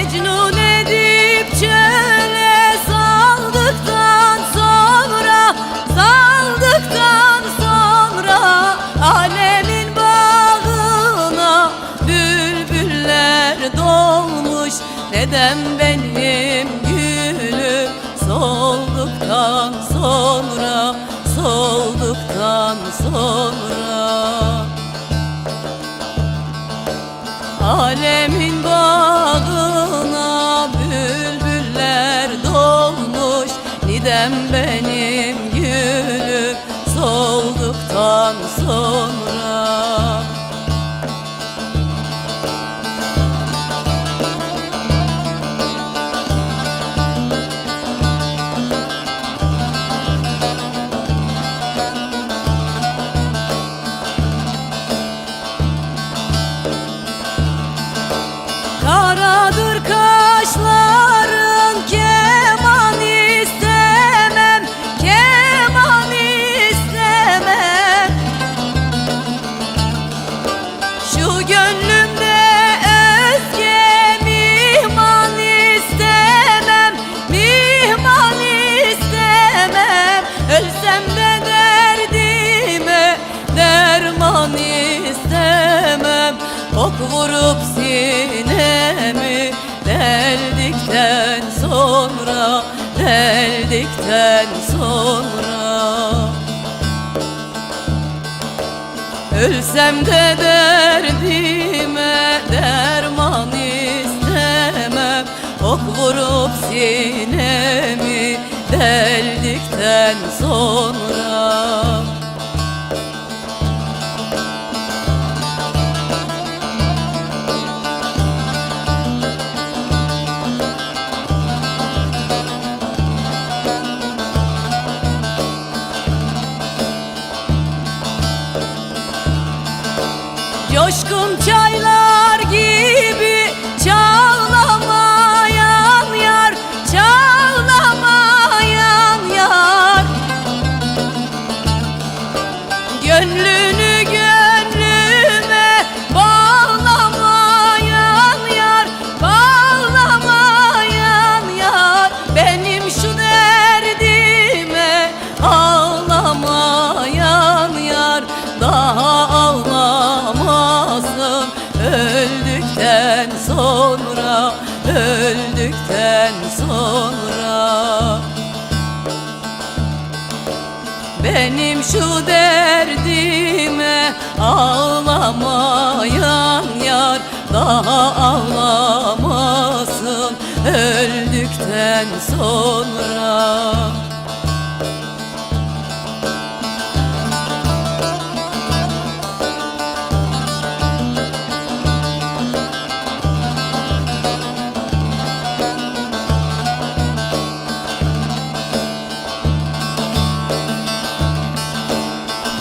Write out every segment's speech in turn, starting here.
Mecnun edip çöle saldıktan sonra Saldıktan sonra Alemin bağına Bülbüller dolmuş. Neden benim gülüm Solduktan sonra Solduktan sonra? Alemin Nidem benim gönlümde özge mihman istemem Mihman istemem. Ölsem de derdime derman istemem. Ok vurup sinemi deldikten sonra Deldikten sonra Ölsem de derdime derman istemem. Ok vurup sinemi deldikten sonra öldükten sonra Öldükten sonra. Benim şu derdime ağlamayan yar Daha ağlamasın. Öldükten sonra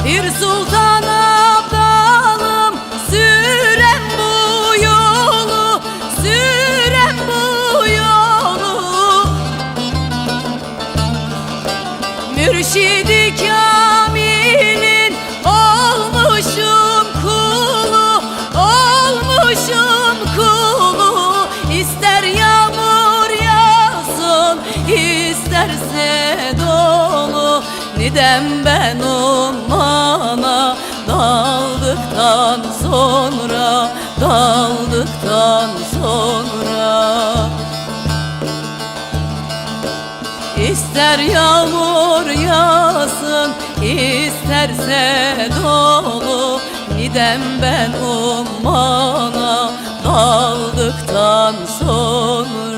Bir sultan abdalım sürem bu yolu sürem bu yolu. Mürşidi kamilin olmuşum kulu olmuşum kulu. İster yağmur yağsın isterse dolu. Nidem ben ummana daldıktan sonra daldıktan sonra. İster yağmur yağsın isterse dolu Nidem ben ummana daldıktan sonra